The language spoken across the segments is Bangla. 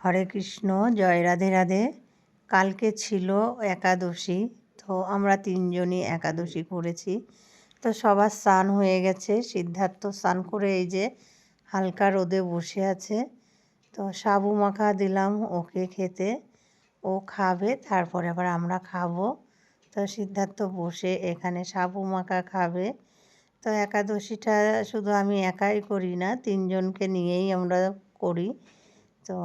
হরে কৃষ্ণ, জয় রাধে রাধে। কালকে ছিল একাদশী, তো আমরা তিনজনই একাদশী করেছি। তো সবার স্নান হয়ে গেছে, সিদ্ধার্থ স্নান করে এই যে হালকা রোদে বসে আছে। তো সাবু মাখা দিলাম ওকে খেতে, ও খাবে, তারপরে আবার আমরা খাব। তো সিদ্ধার্থ বসে এখানে সাবু মাখা খাবে। তো একাদশীটা শুধু আমি একাই করি না, তিনজনকে নিয়েই আমরা করি। তো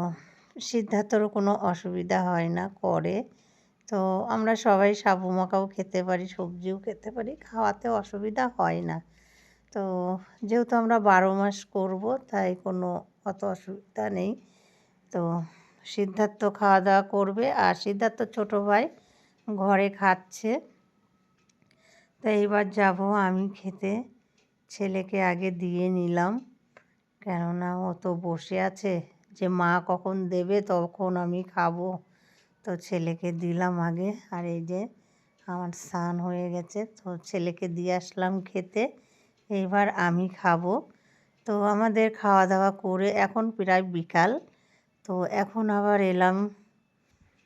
সিদ্ধার্থরও কোনো অসুবিধা হয় না করে। তো আমরা সবাই সাবু মাখাও খেতে পারি, সবজিও খেতে পারি খাওয়াতে অসুবিধা হয় না। তো যেহেতু আমরা বারো মাস করব, তাই কোনো অত অসুবিধা নেই। তো সিদ্ধার্থ খাওয়া দাওয়া করবে আর সিদ্ধার্থ ছোটো ভাই ঘরে খাচ্ছে। তো এইবার যাব আমি খেতে। ছেলেকে আগে দিয়ে নিলাম, কেননা ও তো বসে আছে। যে মা কখন দেবে তখন আমি খাব। তো ছেলেকে দিলাম আগে। আর এই যে আমার স্নান হয়ে গেছে, তো ছেলেকে দিয়ে আসলাম খেতে। এবার আমি খাব। তো আমাদের খাওয়া দাওয়া করে এখন প্রায় বিকাল। তো এখন আবার এলাম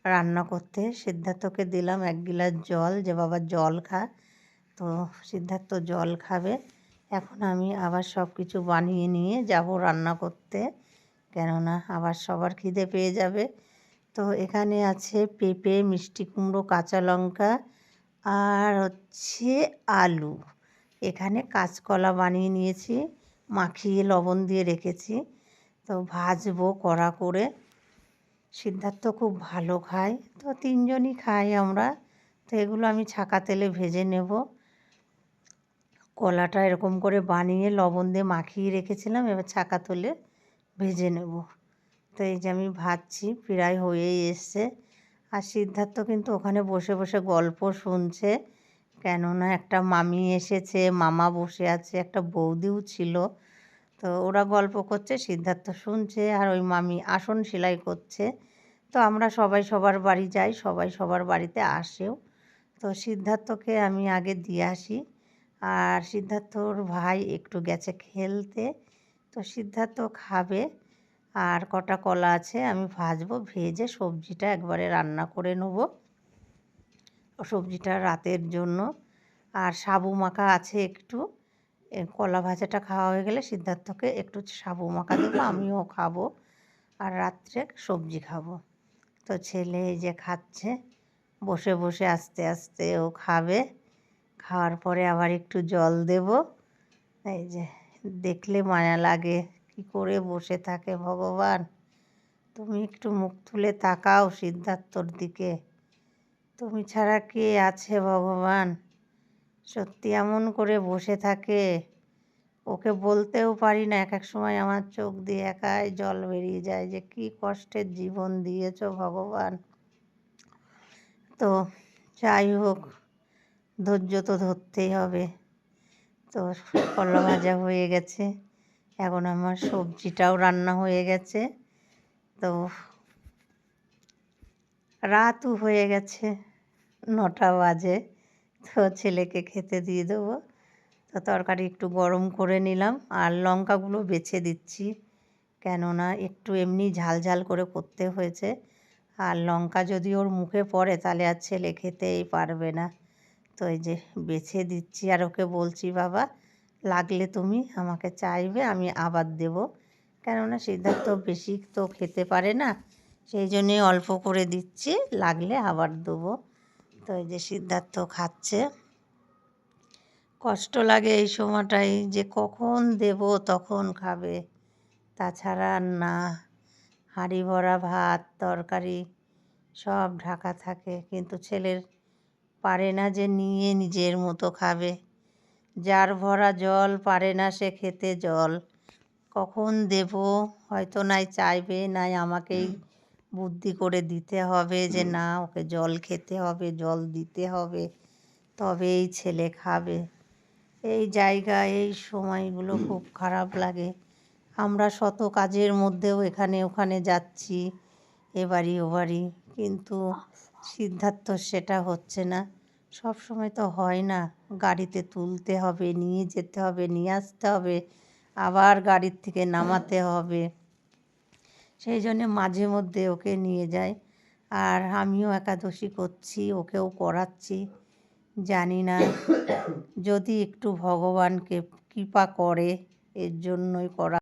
রান্না করতে। সিদ্ধার্থকে দিলাম এক গিলাস জল, যে বাবা জল খা। তো সিদ্ধার্থ জল খাবে। এখন আমি আবার সব কিছু বানিয়ে নিয়ে যাব রান্না করতে। কেননা আবার সবার খিদে পেয়ে যাবে। তো এখানে আছে পেঁপে, মিষ্টি কুমড়ো, কাঁচা লঙ্কা আর হচ্ছে আলু। এখানে কাঁচকলা বানিয়ে নিয়েছি, মাখিয়ে লবণ দিয়ে রেখেছি। তো ভাজবো কড়া করে। সিদ্ধার্থ খুব ভালো খায়, তো তিনজনই খাই আমরা। তো এগুলো আমি ছাকা তেলে ভেজে নেব। কলাটা এরকম করে বানিয়ে লবণ দিয়ে মাখিয়ে রেখেছিলাম, এবার ছাকা তুলে। ভেজে নেব। তো এই যে আমি ভাজছি, প্রায় হয়েই এসছে। আর সিদ্ধার্থ কিন্তু ওখানে বসে বসে গল্প শুনছে। কেননা একটা মামি এসেছে, মামা বসে আছে, একটা বৌদিও ছিল। তো ওরা গল্প করছে, সিদ্ধার্থ শুনছে, আর ওই মামি আসন সেলাই করছে। তো আমরা সবাই সবার বাড়ি যাই, সবাই সবার বাড়িতে আসেও। তো সিদ্ধার্থকে আমি আগে দিয়ে আসি। আর সিদ্ধার্থর ভাই একটু গেছে খেলতে। তো সিদ্ধার্থ খাবে। আর কটা কলা আছে আমি ভাজবো, ভেজে সবজিটা একবারে রান্না করে নেব। সবজিটা রাতের জন্য। আর সাবু মাখা আছে একটু। কলা ভাজাটা খাওয়া হয়ে গেলে সিদ্ধার্থকে একটু সাবু মাখা দেবো, আমিও খাব। আর রাত্রে সবজি খাব। তো ছেলে এই যে খাচ্ছে, বসে বসে আস্তে আস্তে ও খাবে। খাওয়ার পরে আবার একটু জল দেব। এই যে দেখলে মায়া লাগে। কি করে বসে থাকে ভগবান? তুমি একটু মুখ তুলে তাকাও সিদ্ধার্থর দিকে। তুমি ছাড়া কে আছে ভগবান? সত্যি এমন করে বসে থাকে। ওকে বলতেও পারি না, এক এক সময় আমার চোখ দিয়ে একাই জল বেরিয়ে যায় যে কি কষ্টের জীবন দিয়েছ ভগবান। তো যাই হোক, ধৈর্য তো ধরতেই হবে। তো কলা ভাজা হয়ে গেছে। এখন আমার সবজিটাও রান্না হয়ে গেছে। তো রাতও হয়ে গেছে নটা বাজে। তো ছেলেকে খেতে দিয়ে দেবো। তো তরকারি একটু গরম করে নিলাম আর লঙ্কাগুলো বেছে দিচ্ছি। কেননা একটু এমনি ঝাল ঝাল করে করতে হয়েছে। আর লঙ্কা যদি ওর মুখে পড়ে তাহলে আর ছেলে খেতেই পারবে না। তো এই যে বেছে দিচ্ছি আর ওকে বলছি, বাবা, লাগলে তুমি আমাকে চাইবে, আমি আবার দেব। কেননা সিদ্ধার্থ বেশি তো খেতে পারে না, সেই জন্যে অল্প করে দিচ্ছি, লাগলে আবার দেবো। তো এই যে সিদ্ধার্থ খাচ্ছে। কষ্ট লাগে এই সময়টাই যে কখন দেব, তখন খাবে। তাছাড়া না, হাঁড়ি ভরা ভাত, তরকারি সব ঢাকা থাকে। কিন্তু ছেলের পারে না যে নিয়ে নিজের মতো খাবে। যার ভরা জল পারে না সে খেতে জল। কখন দেব? হয়তো নাই চাইবে, নাই আমাকেই বুদ্ধি করে দিতে হবে যে না, ওকে জল খেতে হবে, জল দিতে হবে, তবেই ছেলে খাবে। এই জায়গা, এই সময়গুলো খুব খারাপ লাগে। আমরা শত কাজের মধ্যেও এখানে ওখানে যাচ্ছি, এ বাড়ি ও বাড়ি। কিন্তু সিদ্ধার্থ, সেটা হচ্ছে না। সব সময় তো হয় না, গাড়িতে তুলতে হবে, নিয়ে যেতে হবে, নিয়ে আসতে হবে, আবার গাড়ির থেকে নামাতে হবে। সেই জন্যে মাঝে মধ্যে ওকে নিয়ে যাই। আর আমিও একাদশী করছি, ওকেও করাচ্ছি জানি না। যদি একটু ভগবানকে কৃপা করে, এর জন্যই করা